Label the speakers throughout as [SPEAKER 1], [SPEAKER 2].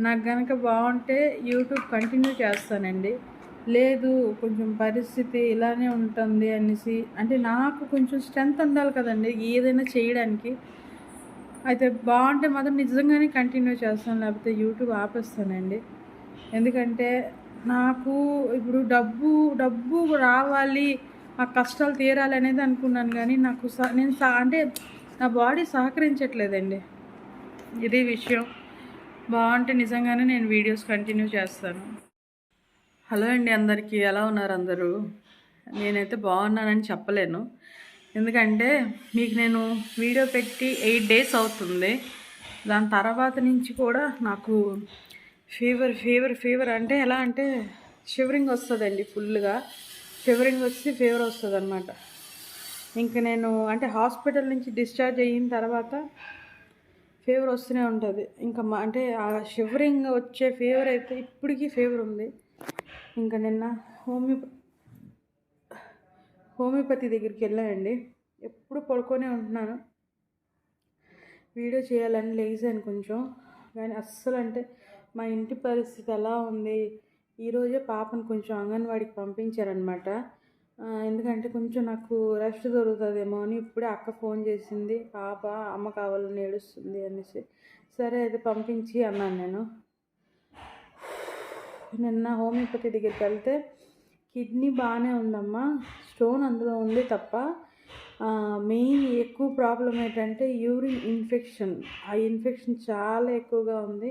[SPEAKER 1] నాకు కనుక బాగుంటే యూట్యూబ్ కంటిన్యూ చేస్తానండి. లేదు కొంచెం పరిస్థితి ఇలానే ఉంటుంది అనేసి అంటే నాకు కొంచెం స్ట్రెంత్ ఉండాలి కదండి ఏదైనా చేయడానికి. అయితే బాగుంటే మాత్రం నిజంగానే కంటిన్యూ చేస్తాను లేకపోతే యూట్యూబ్ ఆపేస్తానండి. ఎందుకంటే నాకు ఇప్పుడు డబ్బు డబ్బు రావాలి ఆ కష్టాలు తీరాలి అనేది అనుకున్నాను కానీ నాకు స- నేను స- అంటే నా బాడీ సహకరించట్లేదండి. ఇది విషయం. బాగుంటే నిజంగానే నేను వీడియోస్ కంటిన్యూ చేస్తాను. హలో అండి అందరికీ ఎలా ఉన్నారు అందరూ? నేనైతే బాగున్నానని చెప్పలేను. ఎందుకంటే మీకు నేను వీడియో పెట్టి ఎయిట్ డేస్ అవుతుంది. దాని తర్వాత నుంచి కూడా నాకు ఫీవర్ ఫీవర్ ఫీవర్ అంటే ఎలా అంటే షివరింగ్ వస్తుందండి ఫుల్గా షివరింగ్ వచ్చి ఫీవర్ వస్తుంది అనమాట ఇంక నేను అంటే హాస్పిటల్ నుంచి డిశ్చార్జ్ అయిన తర్వాత ఫీవర్ వస్తూనే ఉంటుంది. ఇంకా మా అంటే ఆ షివరింగ్ వచ్చే ఫీవర్ అయితే ఇప్పటికీ ఫీవర్ ఉంది. ఇంకా నిన్న హోమియో హోమియోపతి దగ్గరికి వెళ్ళానండి. ఎప్పుడు పడుకొనే ఉంటున్నాను. వీడియో చేయాలని లేచాను కొంచెం. కానీ అస్సలు అంటే మా ఇంటి పరిస్థితి ఎలా ఉంది? ఈరోజే పాపను కొంచెం అంగన్వాడికి పంపించారనమాట ఎందుకంటే కొంచెం నాకు రెస్ట్ దొరుకుతుందేమో అని ఇప్పుడే అక్క ఫోన్ చేసింది పాప అమ్మ కావాలని ఏడుస్తుంది అనేసి. సరే అయితే పంపించి అన్నాను నేను. నిన్న హోమియోపతి దగ్గరికి వెళ్తే కిడ్నీ బాగానే ఉందమ్మా స్టోన్ అందులో ఉంది తప్ప మెయిన్ ఎక్కువ ప్రాబ్లం ఏంటంటే యూరిన్ ఇన్ఫెక్షన్. ఆ ఇన్ఫెక్షన్ చాలా ఎక్కువగా ఉంది.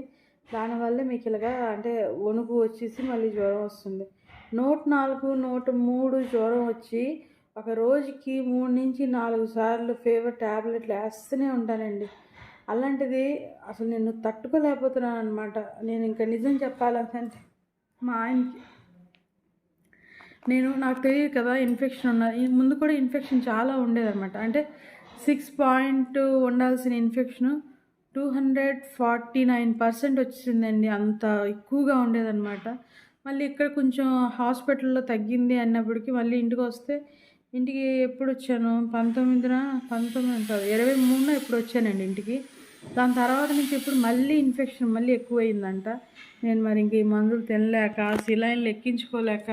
[SPEAKER 1] దానివల్ల మీకు ఇలాగా అంటే వణుకు వచ్చేసి మళ్ళీ జ్వరం వస్తుంది. నూట నాలుగు నూట మూడు జ్వరం వచ్చి ఒక రోజుకి మూడు నుంచి నాలుగు సార్లు ఫీవర్ ట్యాబ్లెట్లు వేస్తూనే ఉంటానండి. అలాంటిది అసలు నేను తట్టుకోలేకపోతున్నాను అనమాట నేను ఇంకా నిజం చెప్పాలంటే మా ఆయనకి. నేను నాకు తెలియదు కదా ఇన్ఫెక్షన్ ఉన్న ముందు కూడా ఇన్ఫెక్షన్ చాలా ఉండేదన్నమాట. అంటే సిక్స్ పాయింట్ ఉండాల్సిన infection two hundred forty nine percent వచ్చిందండి. అంత ఎక్కువగా ఉండేదన్నమాట. మళ్ళీ ఇక్కడ కొంచెం హాస్పిటల్లో తగ్గింది అన్నప్పటికీ మళ్ళీ ఇంటికి వస్తే ఇంటికి ఎప్పుడు వచ్చాను? పంతొమ్మిదిన? పంతొమ్మిది కాదు ఇరవై మూడున ఎప్పుడు వచ్చానండి ఇంటికి. దాని తర్వాత నుంచి ఇప్పుడు మళ్ళీ ఇన్ఫెక్షన్ మళ్ళీ ఎక్కువైందంట. నేను మరి ఇంక ఈ మందులు తినలేక సిలైన్లు ఎక్కించుకోలేక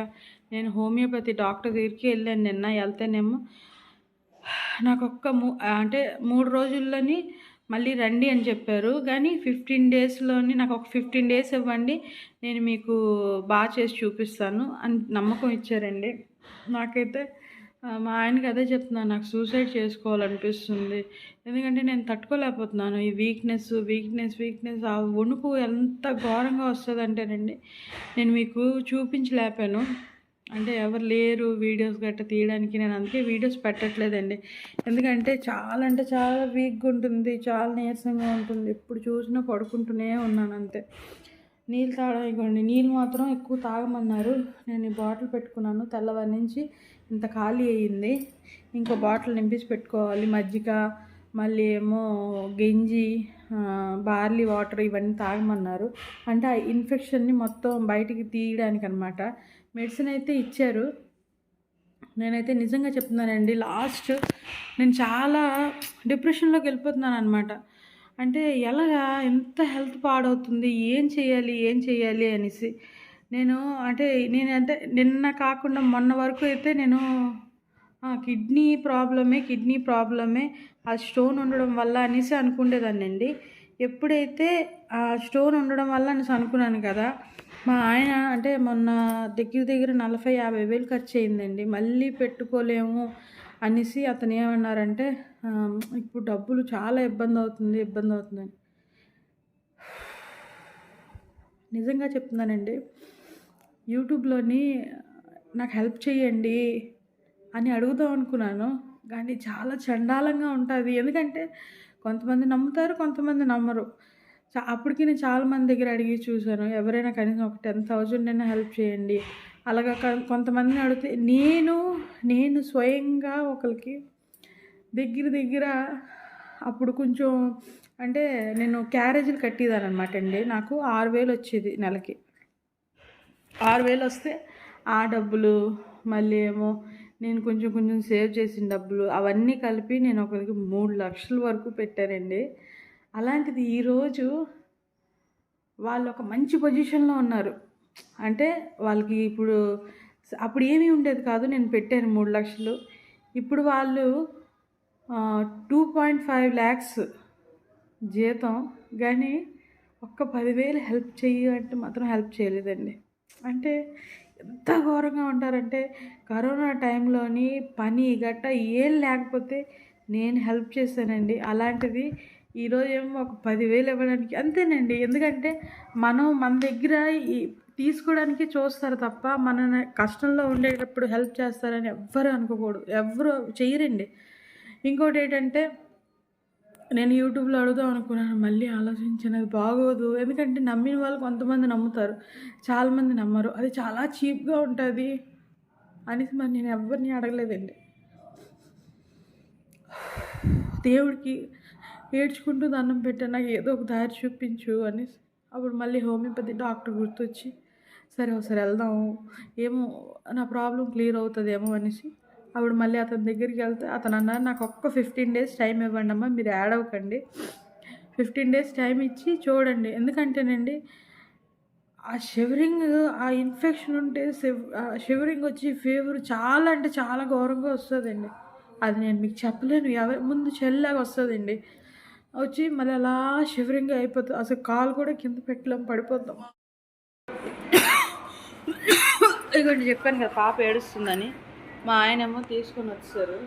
[SPEAKER 1] నేను హోమియోపతి డాక్టర్ దగ్గరికి వెళ్ళాను నిన్న వెళ్తేనేమో నాకు ఒక్క మూ అంటే మూడు రోజుల్లోని మళ్ళీ రండి అని చెప్పారు. కానీ ఫిఫ్టీన్ డేస్లోని నాకు ఒక ఫిఫ్టీన్ డేస్ ఇవ్వండి. నేను మీకు బాగా చేసి చూపిస్తాను అని నమ్మకం ఇచ్చారండి. నాకైతే మా ఆయనకి అదే చెప్తున్నాను. నాకు సూసైడ్ చేసుకోవాలనిపిస్తుంది. ఎందుకంటే నేను తట్టుకోలేకపోతున్నాను. ఈ వీక్నెస్ వీక్నెస్ వీక్నెస్ ఆ వణుకు ఎంత ఘోరంగా వస్తుందంటేనండి నేను మీకు చూపించలేపాను అంటే ఎవరు లేరు వీడియోస్ గట్రా తీయడానికి నేను అందుకే వీడియోస్ పెట్టట్లేదండి. ఎందుకంటే చాలా అంటే చాలా వీక్గా ఉంటుంది చాలా నీరసంగా ఉంటుంది. ఎప్పుడు చూసినా పడుకుంటూనే ఉన్నాను అంతే. నీళ్ళు తాగడానికి నీళ్ళు మాత్రం ఎక్కువ తాగమన్నారు. నేను ఈ బాటిల్ పెట్టుకున్నాను. తెల్లవారి నుంచి ఇంత ఖాళీ అయ్యింది. ఇంకో బాటిల్ నింపించి పెట్టుకోవాలి. మజ్జిగ మళ్ళీ ఏమో గంజి బార్లీ వాటర్ ఇవన్నీ తాగమన్నారు. అంటే ఆ ఇన్ఫెక్షన్ని మొత్తం బయటికి తీయడానికి అనమాట మెడిసిన్ అయితే ఇచ్చారు. నేనైతే నిజంగా చెప్తున్నానండి లాస్ట్ నేను చాలా డిప్రెషన్లోకి వెళ్ళిపోతున్నాను అనమాట అంటే ఎలాగా ఎంత హెల్త్ పాడవుతుంది ఏం చేయాలి ఏం చేయాలి అనేసి. నేను అంటే నేను అంటే నిన్న కాకుండా మొన్న వరకు అయితే నేను కిడ్నీ ప్రాబ్లమే కిడ్నీ ప్రాబ్లమే ఆ స్టోన్ ఉండడం వల్ల అనేసి అనుకునేదాన్నండి ఎప్పుడైతే ఆ స్టోన్ ఉండడం వల్ల అనేసి అనుకున్నాను కదా మా ఆయన అంటే మొన్న దగ్గర దగ్గర నలభై యాభై వేలు ఖర్చు అయిందండి మళ్ళీ పెట్టుకోలేము అనేసి అతను ఏమన్నారంటే ఇప్పుడు డబ్బులు చాలా ఇబ్బంది అవుతుంది ఇబ్బంది అవుతుందని నిజంగా చెప్తున్నానండి యూట్యూబ్లోని నాకు హెల్ప్ చేయండి అని అడుగుదాం అనుకున్నాను. కానీ చాలా చండాలంగా ఉంటుంది. ఎందుకంటే కొంతమంది నమ్ముతారు కొంతమంది నమ్మరు. అప్పటికి నేను చాలా మంది దగ్గర అడిగి చూశాను. ఎవరైనా కనీసం ఒక టెన్ థౌజండ్ అయినా హెల్ప్ చేయండి. అలాగా కొంతమందిని అడిగితే నేను నేను స్వయంగా ఒకరికి దగ్గర దగ్గర అప్పుడు కొంచెం అంటే నేను క్యారేజీలు కట్టేదాన్ని అనమాట అండి. నాకు ఆరు వేలు వచ్చేది నెలకి. ఆరు వేలు వస్తే ఆ డబ్బులు మళ్ళీ ఏమో నేను కొంచెం కొంచెం సేవ్ చేసిన డబ్బులు అవన్నీ కలిపి నేను ఒకరికి మూడు లక్షల వరకు పెట్టానండి. అలాంటిది ఈరోజు వాళ్ళు ఒక మంచి పొజిషన్లో ఉన్నారు. అంటే వాళ్ళకి ఇప్పుడు అప్పుడు ఏమీ ఉండేది కాదు. నేను పెట్టాను మూడు లక్షలు. ఇప్పుడు వాళ్ళు టూ పాయింట్ ఫైవ్ ల్యాక్స్ జీతం కానీ ఒక్క పదివేలు హెల్ప్ చెయ్యి అంటే మాత్రం హెల్ప్ చేయలేదండి. అంటే ఎంత ఘోరంగా ఉంటారంటే కరోనా టైంలోని పని గట్ట ఏం లేకపోతే నేను హెల్ప్ చేశానండి. అలాంటిది ఈరోజు ఏమో ఒక పదివేలు ఇవ్వడానికి. అంతేనండి. ఎందుకంటే మనం మన దగ్గర ఈ తీసుకోవడానికి చూస్తారు తప్ప మన కష్టంలో ఉండేటప్పుడు హెల్ప్ చేస్తారని ఎవ్వరు అనుకోకూడదు. ఎవ్వరు చేయరండి. ఇంకోటి ఏంటంటే నేను యూట్యూబ్లో అడుగుదాం అనుకున్నాను. మళ్ళీ ఆలోచించినది బాగోదు. ఎందుకంటే నమ్మిన వాళ్ళు కొంతమంది నమ్ముతారు. చాలామంది నమ్మరు. అది చాలా చీప్గా ఉంటుంది అనేసి మరి నేను ఎవరిని అడగలేదండి. దేవుడికి ఏడ్చుకుంటూ దండం పెట్టా నాకు ఏదో ఒక దారి చూపించు అని అప్పుడు మళ్ళీ హోమియోపతి డాక్టర్ గుర్తొచ్చి సరే ఒకసారి వెళ్దాం ఏమో నా ప్రాబ్లం క్లియర్ అవుతుందేమో అనేసి. అప్పుడు మళ్ళీ అతని దగ్గరికి వెళ్తే అతను అన్నారు నాకు ఒక్క ఫిఫ్టీన్ డేస్ టైం ఇవ్వండి అమ్మా మీరు యాడ్ అవ్వకండి. ఫిఫ్టీన్ డేస్ టైం ఇచ్చి చూడండి. ఎందుకంటేనండి ఆ షివరింగ్ ఆ ఇన్ఫెక్షన్ ఉంటే షివరింగ్ వచ్చి ఫీవర్ చాలా అంటే చాలా ఘోరంగా వస్తుందండి. అది నేను మీకు చెప్పలేను ఎవరి ముందు చెల్లాగా వస్తుందండి. వచ్చి మళ్ళీ అలా షివరింగ్ అయిపోతుంది అసలు కాలు కూడా కింద పెట్టలేం పడిపోతాం. ఇదిగోండి చెప్పాను కదా పాప ఏడుస్తుందని. మా ఆయనేమో తీసుకొని వచ్చారు.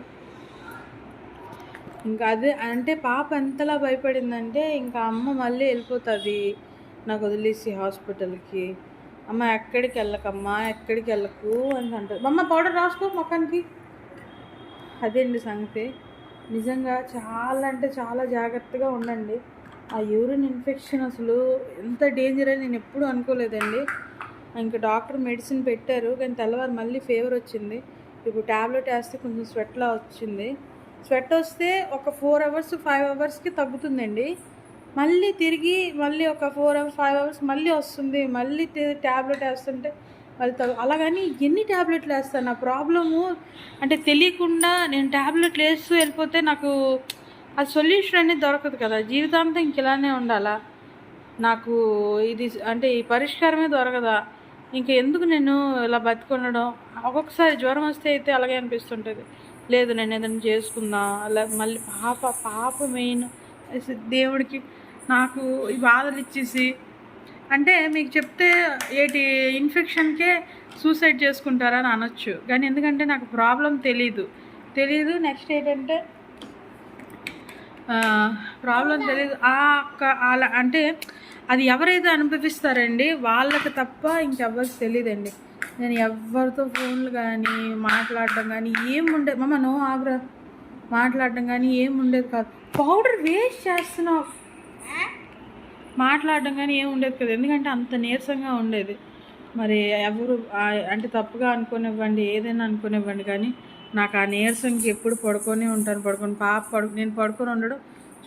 [SPEAKER 1] ఇంకా అదే అంటే పాప ఎంతలా భయపడిందంటే ఇంకా అమ్మ మళ్ళీ వెళ్ళిపోతుంది. నాకు వదిలేసి హాస్పిటల్కి. అమ్మ ఎక్కడికి వెళ్ళకమ్మా ఎక్కడికి వెళ్ళకు అని అంటారు అమ్మ పౌడర్ రాసుకో మొఖానికి అదేండి సంగతి? నిజంగా చాలా అంటే చాలా జాగ్రత్తగా ఉండండి. ఆ యూరిన్ ఇన్ఫెక్షన్ అసలు ఎంత డేంజర్ అని నేను ఎప్పుడూ అనుకోలేదండి. ఇంకా డాక్టర్ మెడిసిన్ పెట్టారు కానీ తెల్లవారు మళ్ళీ ఫీవర్ వచ్చింది. ఇప్పుడు ట్యాబ్లెట్ వేస్తే కొంచెం స్వెట్లా వచ్చింది. స్వెట్ వస్తే ఒక ఫోర్ అవర్స్ ఫైవ్ అవర్స్కి తగ్గుతుందండి. మళ్ళీ తిరిగి మళ్ళీ ఒక ఫోర్ అవర్స్ ఫైవ్ అవర్స్ మళ్ళీ వస్తుంది. మళ్ళీ ట్యాబ్లెట్ వేస్తుంటే మళ్ళీ అలాగని ఎన్ని ట్యాబ్లెట్లు వేస్తాను? నా ప్రాబ్లము అంటే తెలియకుండా నేను ట్యాబ్లెట్లు వేస్తూ వెళ్ళిపోతే నాకు ఆ సొల్యూషన్ అనేది దొరకదు కదా. జీవితాంతం ఇంక ఇలానే ఉండాలా? నాకు ఇది అంటే ఈ పరిష్కారమే దొరకదా? ఇంకా ఎందుకు నేను ఇలా బతికొనడం ఒక్కొక్కసారి జ్వరం వస్తే అయితే అలాగే అనిపిస్తుంటుంది. లేదు నేను ఏదైనా చేసుకుందా? అలా మళ్ళీ పాప పాప మెయిన్. దేవుడికి నాకు ఈ బాధలు ఇచ్చేసి అంటే మీకు చెప్తే ఏటి ఇన్ఫెక్షన్కే సూసైడ్ చేసుకుంటారని అనొచ్చు. కానీ ఎందుకంటే నాకు ప్రాబ్లం తెలీదు. తెలీదు నెక్స్ట్ ఏంటంటే ప్రాబ్లం తెలియదు ఆ అలా అంటే అది ఎవరైతే అనుభవిస్తారండి వాళ్ళకి తప్ప ఇంకెవ్వరికి తెలియదండి నేను ఎవరితో ఫోన్లు కానీ మాట్లాడడం కానీ ఏం ఉండేది మమ్మ నో ఆగ్రా. మాట్లాడడం కానీ ఏం ఉండేది కాదు. పౌడర్ వేస్ట్ చేస్తున్నావు. మాట్లాడడం కానీ ఏం ఉండేది కదా. ఎందుకంటే అంత నీరసంగా ఉండేది. మరి ఎవరు అంటే తప్పుగా అనుకునివ్వండి ఏదైనా అనుకునివ్వండి కానీ నాకు ఆ నీరసంకి ఎప్పుడు పడుకొని ఉంటాను పడుకొని పాప పడు నేను పడుకొని ఉండడం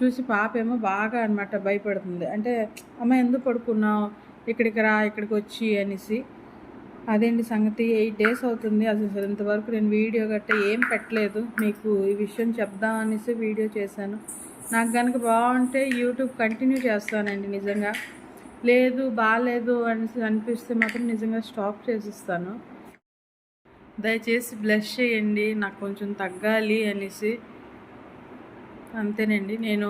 [SPEAKER 1] చూసి పాప ఏమో బాగా అనమాట భయపడుతుంది. అంటే అమ్మ ఎందుకు పడుకున్నావు? ఇక్కడికి రా ఇక్కడికి వచ్చి అనేసి. అదేంటి సంగతి? ఎయిట్ డేస్ అవుతుంది. అసలు ఇంతవరకు నేను వీడియో గట్ట ఏం పెట్టలేదు. మీకు ఈ విషయం చెప్దాం అనేసి వీడియో చేశాను. నాకు కనుక బాగుంటే యూట్యూబ్ కంటిన్యూ చేస్తానండి నిజంగా. లేదు బాగాలేదు అని అనిపిస్తే మాత్రం నిజంగా స్టాప్ చేసిస్తాను. దయచేసి బ్లెస్ చేయండి నాకు కొంచెం తగ్గాలి అనేసి. అంతేనండి నేను